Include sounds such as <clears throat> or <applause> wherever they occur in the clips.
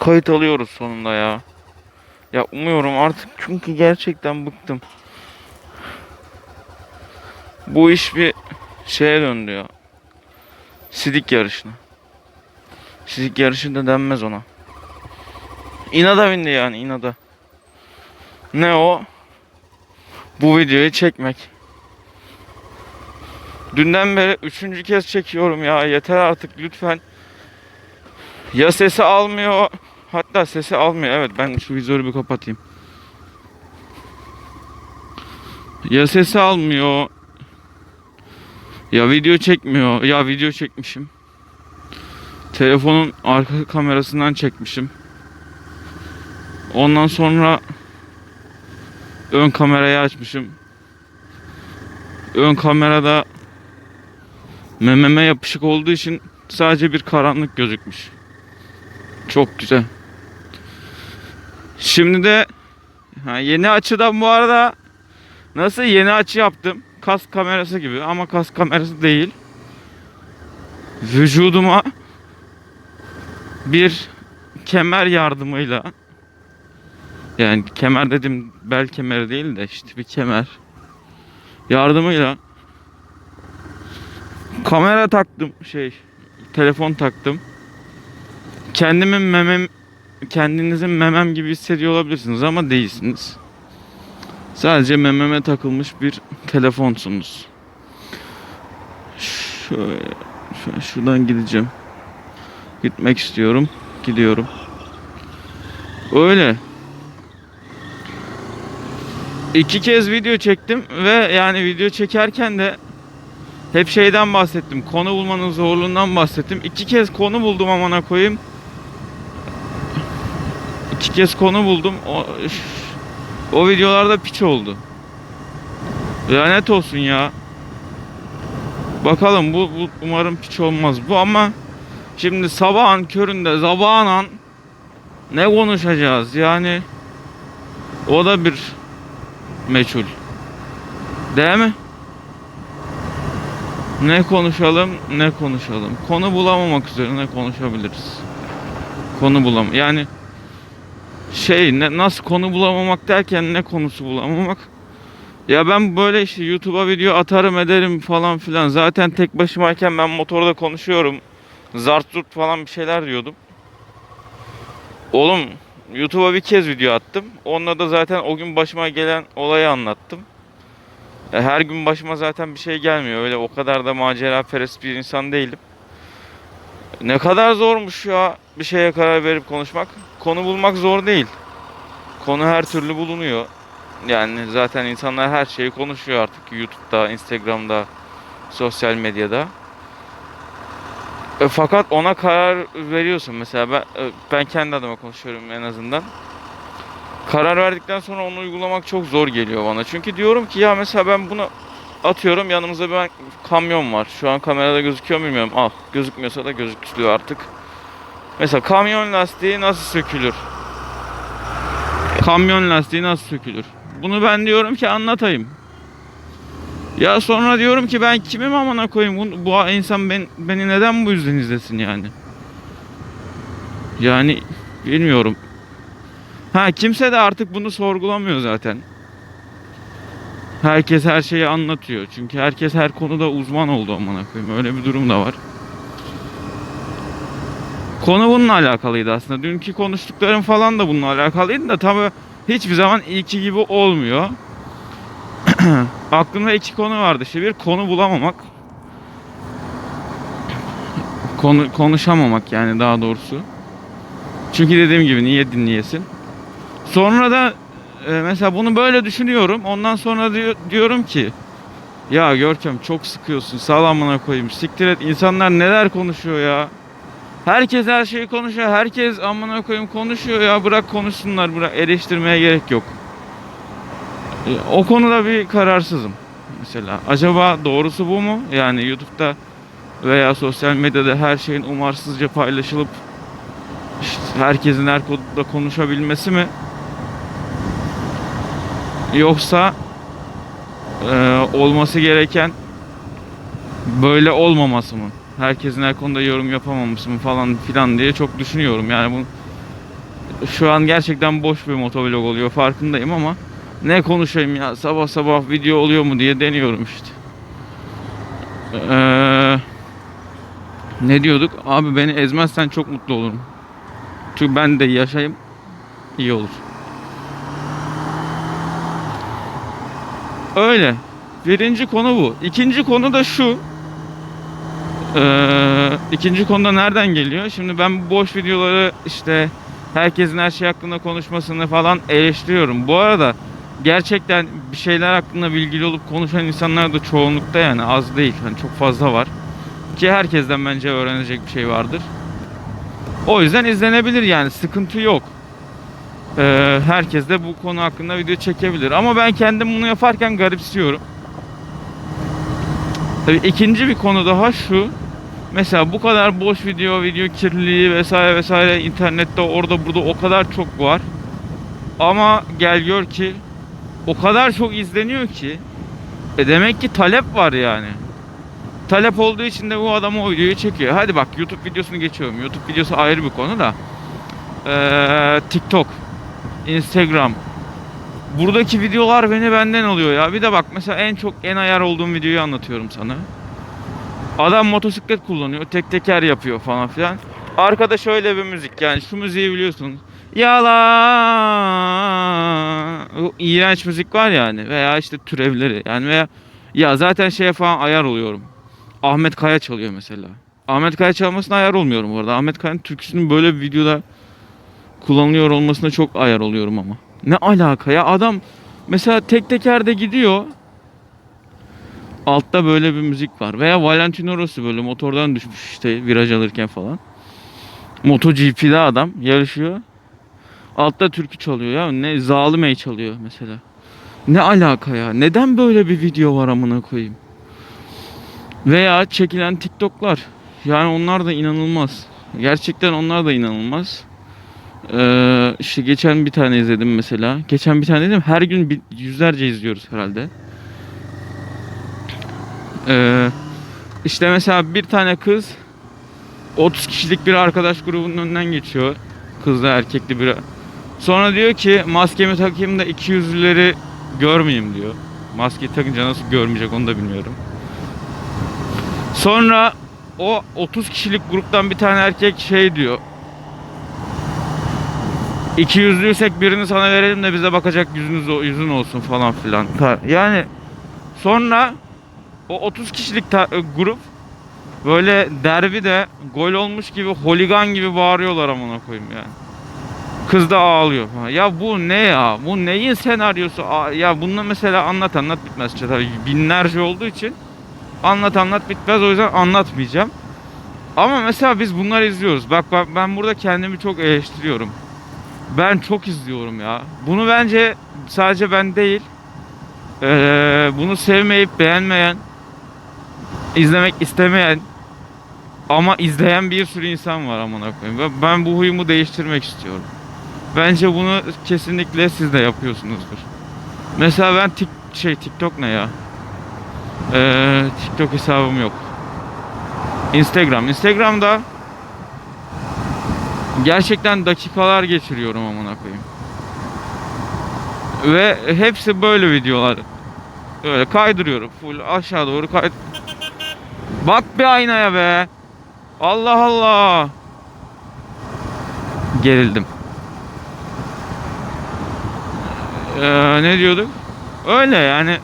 kayıt alıyoruz sonunda ya. Ya umuyorum artık çünkü gerçekten bıktım. Bu iş bir şeye döndü ya. Sidik yarışına. Sidik yarışı da denmez ona. İnada bindi yani inada. Ne o? Bu videoyu çekmek. Dünden beri üçüncü kez çekiyorum ya. Yeter artık lütfen. Ya sesi almıyor. Hatta sesi almıyor. Evet ben şu vizörü bir kapatayım. Ya sesi almıyor. Ya video çekmiyor. Ya video çekmişim. Telefonun arka kamerasından çekmişim. Ondan sonra ön kamerayı açmışım. Ön kamerada mememe yapışık olduğu için sadece bir karanlık gözükmüş. Çok güzel. Şimdi de yeni açıdan bu arada nasıl yeni açı yaptım. Kas kamerası gibi ama kas kamerası değil. Vücuduma bir kemer yardımıyla yani kemer dedim bel kemeri değil de işte bir kemer yardımıyla kamera taktım şey telefon taktım kendimin memem kendinizin memem gibi hissediyor olabilirsiniz ama değilsiniz. Sadece mememe takılmış bir telefonsunuz. Şöyle, şöyle şuradan gideceğim. Gitmek istiyorum. Gidiyorum. Öyle. İki kez video çektim ve yani video çekerken de hep şeyden bahsettim. Konu bulmanın zorluğundan bahsettim. İki kez konu buldum amına koyayım. İki kez konu buldum. O, o videolarda piç oldu. Lanet olsun ya. Bakalım bu, bu umarım piç olmaz bu ama şimdi sabahın köründe zabağın ne konuşacağız yani o da bir meçhul. Değil mi? Ne konuşalım ne konuşalım. Konu bulamamak üzerine konuşabiliriz. Konu bulam yani şey ne, nasıl konu bulamamak derken ne konusu bulamamak. Ya ben böyle işte YouTube'a video atarım ederim falan filan. Zaten tek başımayken ben motorda konuşuyorum. Zart zurt falan bir şeyler diyordum. Oğlum YouTube'a bir kez video attım. Onunla da zaten o gün başıma gelen olayı anlattım. E, Her gün başıma zaten bir şey gelmiyor. Öyle o kadar da macera perest bir insan değilim. Ne kadar zormuş ya bir şeye karar verip konuşmak. Konu bulmak zor değil. Konu her türlü bulunuyor. Yani zaten insanlar her şeyi konuşuyor artık YouTube'da, Instagram'da, sosyal medyada. E, fakat ona karar veriyorsun. Mesela ben e, ben kendi adıma konuşuyorum en azından. Karar verdikten sonra onu uygulamak çok zor geliyor bana. Çünkü diyorum ki ya mesela ben bunu atıyorum yanımızda bir kamyon var. Şu an kamerada gözüküyor bilmiyorum. Al gözükmüyorsa da gözüküyor artık. Mesela kamyon lastiği nasıl sökülür? Kamyon lastiği nasıl sökülür? Bunu ben diyorum ki anlatayım. Ya sonra diyorum ki ben kimim amına koyayım bu, bu insan ben, beni neden bu yüzden izlesin yani? Yani bilmiyorum. Ha kimse de artık bunu sorgulamıyor zaten. Herkes her şeyi anlatıyor. Çünkü herkes her konuda uzman oldu amına koyayım. Öyle bir durum da var. Konu bununla alakalıydı aslında. Dünkü konuştuklarım falan da bununla alakalıydı da tabi hiçbir zaman ilki gibi olmuyor. <clears throat> Aklımda iki konu vardı. İşte bir konu bulamamak. Konu konuşamamak yani daha doğrusu. Çünkü dediğim gibi niye dinleyesin? Sonra da e, mesela bunu böyle düşünüyorum. Ondan sonra diyor, diyorum ki ya Görkem çok sıkıyorsun. Sağlamına koyayım. Siktir et. İnsanlar neler konuşuyor ya. Herkes her şeyi konuşuyor. Herkes amına koyayım konuşuyor ya. Bırak konuşsunlar. Bırak eleştirmeye gerek yok. E, O konuda bir kararsızım. Mesela acaba doğrusu bu mu? Yani YouTube'da veya sosyal medyada her şeyin umarsızca paylaşılıp işte herkesin her konuda konuşabilmesi mi? Yoksa e, olması gereken böyle olmaması mı? Herkesin her konuda yorum yapamaması mı falan filan diye çok düşünüyorum. Yani bu Şu an gerçekten boş bir motovlog oluyor farkındayım ama ne konuşayım ya sabah sabah video oluyor mu diye deniyorum işte. Ee, ne diyorduk? Abi beni ezmezsen çok mutlu olurum. Çünkü ben de yaşayayım iyi olur. Öyle. Birinci konu bu. İkinci konu da şu. Ee, ikinci konuda nereden geliyor? Şimdi ben bu boş videoları işte herkesin her şey hakkında konuşmasını falan eleştiriyorum. Bu arada gerçekten bir şeyler hakkında bilgili olup konuşan insanlar da çoğunlukta yani az değil. Hani çok fazla var. Ki herkesten bence öğrenecek bir şey vardır. O yüzden izlenebilir yani sıkıntı yok. Ee, herkes de bu konu hakkında video çekebilir. Ama ben kendim bunu yaparken garipsiyorum. Tabii ikinci bir konu daha şu. Mesela bu kadar boş video, video kirliliği vesaire vesaire internette orada burada o kadar çok var. Ama gel gör ki o kadar çok izleniyor ki e demek ki talep var yani. Talep olduğu için de bu adam o videoyu çekiyor. Hadi bak YouTube videosunu geçiyorum. YouTube videosu ayrı bir konu da. Ee, TikTok, Instagram. Buradaki videolar beni benden alıyor ya. Bir de bak mesela en çok en ayar olduğum videoyu anlatıyorum sana. Adam motosiklet kullanıyor, tek teker yapıyor falan filan. Arkada şöyle bir müzik yani şu müziği biliyorsunuz. Yalan. O iğrenç müzik var yani veya işte türevleri yani veya ya zaten şeye falan ayar oluyorum. Ahmet Kaya çalıyor mesela. Ahmet Kaya çalmasına ayar olmuyorum bu arada. Ahmet Kaya'nın türküsünün böyle bir videoda kullanılıyor olmasına çok ayar oluyorum ama. Ne alaka ya adam mesela tek tekerde gidiyor. Altta böyle bir müzik var. Veya Valentino Rossi böyle motordan düşmüş işte viraj alırken falan. MotoGP'de adam yarışıyor. Altta türkü çalıyor ya. Ne Zalimey çalıyor mesela. Ne alaka ya? Neden böyle bir video var amına koyayım? Veya çekilen TikTok'lar. Yani onlar da inanılmaz. Gerçekten onlar da inanılmaz. Ee, işte geçen bir tane izledim mesela. Geçen bir tane dedim her gün bir- yüzlerce izliyoruz herhalde. Ee, işte mesela bir tane kız 30 kişilik bir arkadaş grubunun önünden geçiyor. Kızla erkekli bir. Sonra diyor ki maskemi takayım da 200'lüleri görmeyeyim diyor. Maskeyi takınca nasıl görmeyecek onu da bilmiyorum. Sonra o 30 kişilik gruptan bir tane erkek şey diyor. 200'lüysek birini sana verelim de bize bakacak yüzünüz yüzün olsun falan filan. Yani sonra o 30 kişilik ta- e, grup böyle derbide gol olmuş gibi holigan gibi bağırıyorlar amına koyayım yani. Kız da ağlıyor. Ya bu ne ya? Bu neyin senaryosu? Ya bunu mesela anlat anlat bitmez. Tabii binlerce olduğu için anlat anlat bitmez. O yüzden anlatmayacağım. Ama mesela biz bunları izliyoruz. Bak ben, ben burada kendimi çok eleştiriyorum. Ben çok izliyorum ya. Bunu bence sadece ben değil. Ee, bunu sevmeyip beğenmeyen, izlemek istemeyen ama izleyen bir sürü insan var amına koyayım. Ben bu huyumu değiştirmek istiyorum. Bence bunu kesinlikle siz de yapıyorsunuzdur. Mesela ben tik şey TikTok ne ya? Ee, TikTok hesabım yok. Instagram. Instagram'da gerçekten dakikalar geçiriyorum amına koyayım. Ve hepsi böyle videolar. Öyle kaydırıyorum. Full aşağı doğru kay... Bak bir aynaya be. Allah Allah. Gerildim. Ee, ne diyorduk? Öyle yani.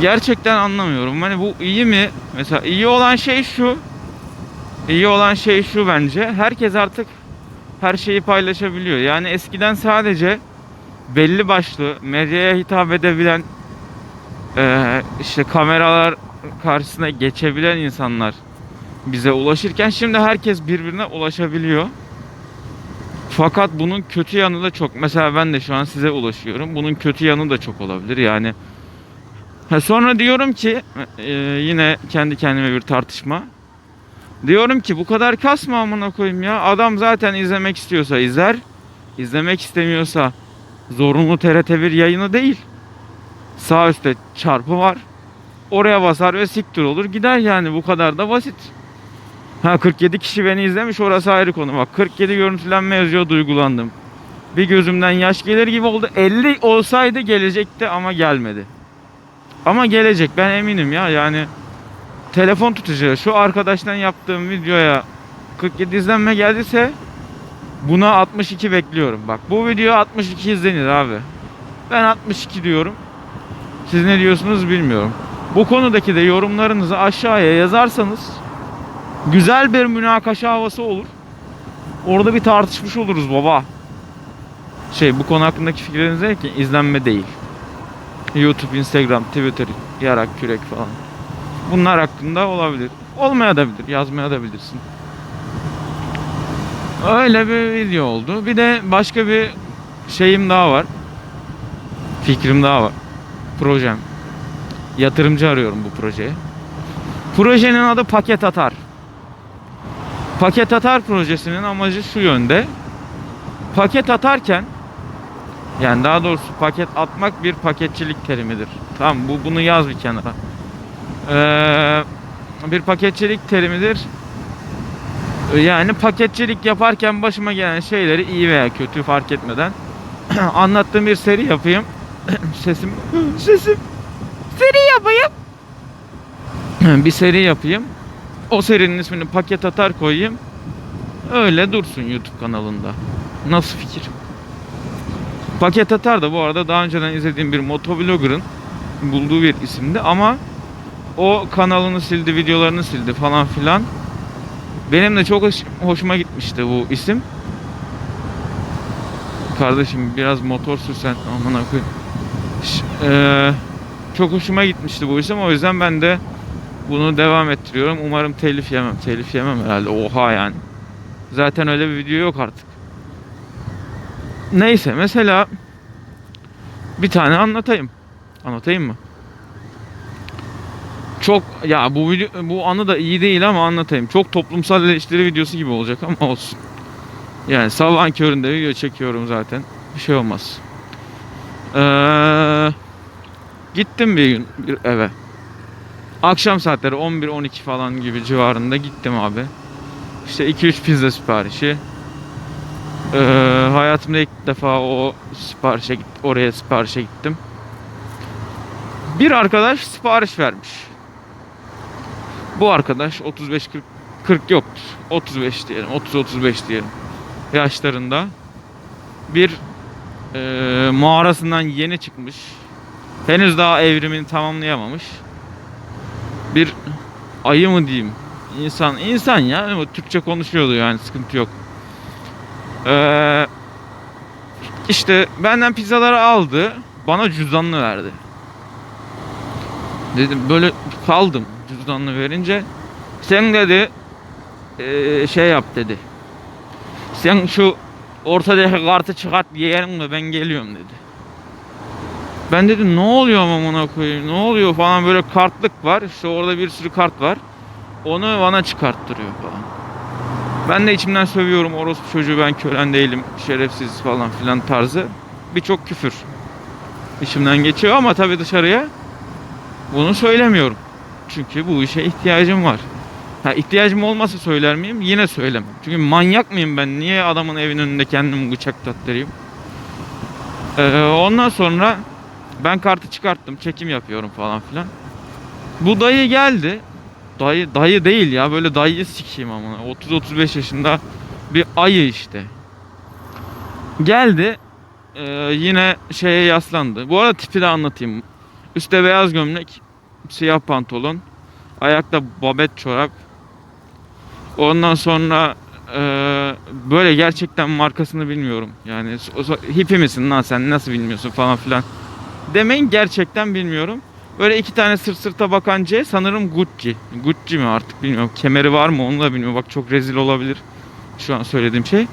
Gerçekten anlamıyorum. Hani bu iyi mi? Mesela iyi olan şey şu. İyi olan şey şu bence. Herkes artık her şeyi paylaşabiliyor. Yani eskiden sadece belli başlı medyaya hitap edebilen eee, işte kameralar karşısına geçebilen insanlar bize ulaşırken şimdi herkes birbirine ulaşabiliyor. Fakat bunun kötü yanı da çok. Mesela ben de şu an size ulaşıyorum. Bunun kötü yanı da çok olabilir. Yani sonra diyorum ki eee, yine kendi kendime bir tartışma. Diyorum ki bu kadar kasma amına koyayım ya. Adam zaten izlemek istiyorsa izler. İzlemek istemiyorsa zorunlu TRT1 yayını değil. Sağ üstte çarpı var. Oraya basar ve siktir olur gider yani bu kadar da basit. Ha 47 kişi beni izlemiş orası ayrı konu. Bak 47 görüntülenme yazıyor duygulandım. Bir gözümden yaş gelir gibi oldu. 50 olsaydı gelecekti ama gelmedi. Ama gelecek ben eminim ya yani telefon tutucu şu arkadaştan yaptığım videoya 47 izlenme geldiyse buna 62 bekliyorum. Bak bu video 62 izlenir abi. Ben 62 diyorum. Siz ne diyorsunuz bilmiyorum. Bu konudaki de yorumlarınızı aşağıya yazarsanız güzel bir münakaşa havası olur. Orada bir tartışmış oluruz baba. Şey bu konu hakkındaki fikirleriniz ne ki? İzlenme değil. YouTube, Instagram, Twitter, yarak, kürek falan. Bunlar hakkında olabilir. Olmaya da bilir, yazmaya da bilirsin. Öyle bir video oldu. Bir de başka bir şeyim daha var. Fikrim daha var. Projem. Yatırımcı arıyorum bu projeye. Projenin adı Paket Atar. Paket Atar projesinin amacı şu yönde. Paket atarken yani daha doğrusu paket atmak bir paketçilik terimidir. Tamam bu bunu yaz bir kenara. Ee, bir paketçilik terimidir. Yani paketçilik yaparken başıma gelen şeyleri iyi veya kötü fark etmeden <clears throat> anlattığım bir seri yapayım. <clears throat> sesim <clears throat> sesim seri yapayım. bir seri yapayım. O serinin ismini paket atar koyayım. Öyle dursun YouTube kanalında. Nasıl fikir? Paket atar da bu arada daha önceden izlediğim bir motovlogger'ın bulduğu bir isimdi ama o kanalını sildi, videolarını sildi falan filan. Benim de çok hoş- hoşuma gitmişti bu isim. Kardeşim biraz motor sürsen amına koyayım. Ş- eee, çok hoşuma gitmişti bu isim. O yüzden ben de bunu devam ettiriyorum. Umarım telif yemem. Telif yemem herhalde. Oha yani. Zaten öyle bir video yok artık. Neyse mesela bir tane anlatayım. Anlatayım mı? Çok ya bu video, bu anı da iyi değil ama anlatayım. Çok toplumsal eleştiri videosu gibi olacak ama olsun. Yani sabahın köründe video çekiyorum zaten. Bir şey olmaz. Ee, gittim bir gün bir eve. Akşam saatleri 11-12 falan gibi civarında gittim abi. İşte 2-3 pizza siparişi. Ee, hayatımda ilk defa o siparişe oraya siparişe gittim. Bir arkadaş sipariş vermiş. Bu arkadaş 35 40 40 yoktur. 35 diyelim. 30 35 diyelim. Yaşlarında bir e, mağarasından yeni çıkmış. Henüz daha evrimini tamamlayamamış. Bir ayı mı diyeyim? İnsan, insan ya. Ama Türkçe konuşuyordu yani sıkıntı yok. Ee, işte benden pizzaları aldı. Bana cüzdanını verdi. Dedim böyle kaldım cüzdanını verince. Sen dedi ee, şey yap dedi. Sen şu ortadaki kartı çıkart yiyelim mi ben geliyorum dedi. Ben dedim ne oluyor amına koyayım ne oluyor falan böyle kartlık var. İşte orada bir sürü kart var. Onu bana çıkarttırıyor falan. Ben de içimden sövüyorum orospu çocuğu ben kölen değilim şerefsiz falan filan tarzı. Birçok küfür içimden geçiyor ama tabii dışarıya bunu söylemiyorum. Çünkü bu işe ihtiyacım var. Ha, ihtiyacım olmasa söyler miyim? Yine söylemem. Çünkü manyak mıyım ben? Niye adamın evin önünde kendimi bıçaklattırayım? Ee, ondan sonra ben kartı çıkarttım. Çekim yapıyorum falan filan. Bu dayı geldi. Dayı dayı değil ya. Böyle dayıyı sikeyim ama. 30-35 yaşında bir ayı işte. Geldi. Ee, yine şeye yaslandı. Bu arada tipi de anlatayım. Üstte beyaz gömlek, siyah pantolon, ayakta babet çorap. Ondan sonra e, böyle gerçekten markasını bilmiyorum. Yani hippie misin lan sen nasıl bilmiyorsun falan filan. Demeyin gerçekten bilmiyorum. Böyle iki tane sırt sırta bakan C sanırım Gucci. Gucci mi artık bilmiyorum. Kemeri var mı onu da bilmiyorum. Bak çok rezil olabilir şu an söylediğim şey.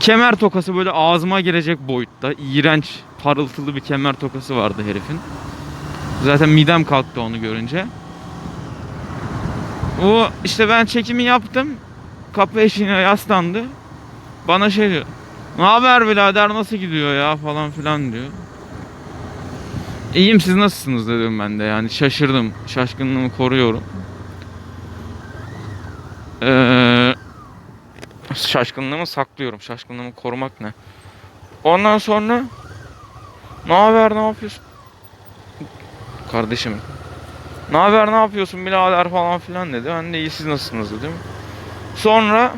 Kemer tokası böyle ağzıma girecek boyutta. İğrenç parıltılı bir kemer tokası vardı herifin. Zaten midem kalktı onu görünce. O işte ben çekimi yaptım. Kapı eşiğine yaslandı. Bana şey diyor. Ne haber birader nasıl gidiyor ya falan filan diyor. İyiyim siz nasılsınız dedim ben de yani şaşırdım. Şaşkınlığımı koruyorum. Ee, şaşkınlığımı saklıyorum. Şaşkınlığımı korumak ne? Ondan sonra ne haber ne yapıyorsun? Kardeşim. Ne haber ne yapıyorsun birader falan filan dedi. Ben de iyi siz nasılsınız dedim. Sonra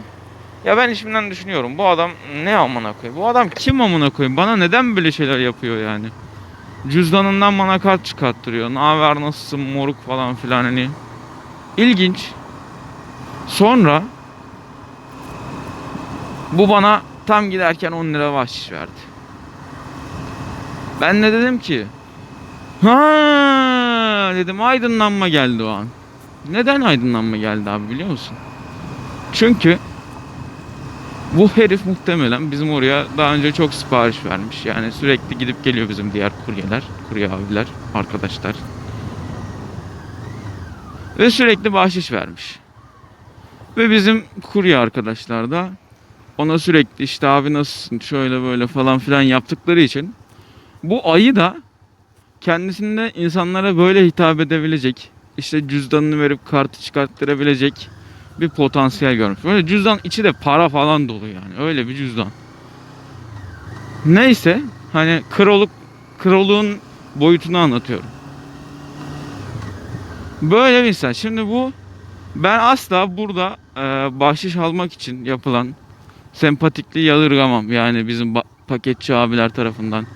ya ben içimden düşünüyorum. Bu adam ne amına koyayım? Bu adam kim amına koyayım? Bana neden böyle şeyler yapıyor yani? Cüzdanından bana kart çıkarttırıyor. Ne haber nasılsın moruk falan filan hani. İlginç. Sonra bu bana tam giderken 10 lira bahşiş verdi. Ben de dedim ki ha dedim aydınlanma geldi o an. Neden aydınlanma geldi abi biliyor musun? Çünkü bu herif muhtemelen bizim oraya daha önce çok sipariş vermiş. Yani sürekli gidip geliyor bizim diğer kuryeler, kurye abiler, arkadaşlar. Ve sürekli bahşiş vermiş. Ve bizim kurye arkadaşlar da ona sürekli işte abi nasılsın şöyle böyle falan filan yaptıkları için bu ayı da kendisinde insanlara böyle hitap edebilecek işte cüzdanını verip kartı çıkarttırabilecek bir potansiyel görmüş. Böyle cüzdan içi de para falan dolu yani. Öyle bir cüzdan. Neyse hani kroluk kroluğun boyutunu anlatıyorum. Böyle bir insan. Şimdi bu ben asla burada e, bahşiş almak için yapılan sempatikliği yadırgamam. Yani bizim paketçi abiler tarafından.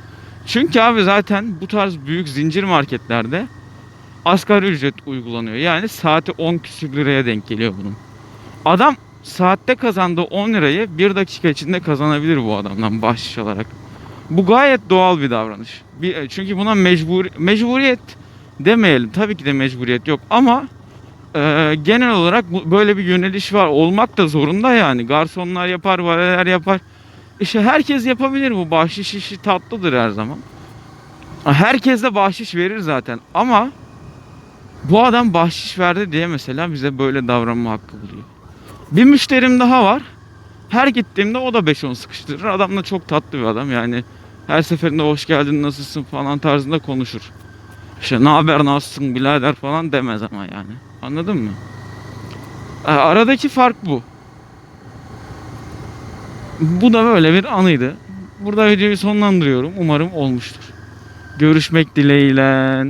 Çünkü abi zaten bu tarz büyük zincir marketlerde asgari ücret uygulanıyor. Yani saati 10 küsür liraya denk geliyor bunun. Adam saatte kazandığı 10 lirayı bir dakika içinde kazanabilir bu adamdan bahşiş olarak. Bu gayet doğal bir davranış. Bir, çünkü buna mecbur mecburiyet demeyelim. Tabii ki de mecburiyet yok ama e, genel olarak bu, böyle bir yöneliş var. Olmak da zorunda yani. Garsonlar yapar, valeler yapar. İşte herkes yapabilir bu. Bahşiş işi tatlıdır her zaman. Herkes de bahşiş verir zaten ama bu adam bahşiş verdi diye mesela bize böyle davranma hakkı buluyor. Bir müşterim daha var. Her gittiğimde o da 5-10 sıkıştırır. Adam da çok tatlı bir adam yani. Her seferinde hoş geldin nasılsın falan tarzında konuşur. İşte ne haber nasılsın birader falan demez ama yani. Anladın mı? Aradaki fark bu. Bu da böyle bir anıydı. Burada videoyu sonlandırıyorum. Umarım olmuştur. Görüşmek dileğiyle.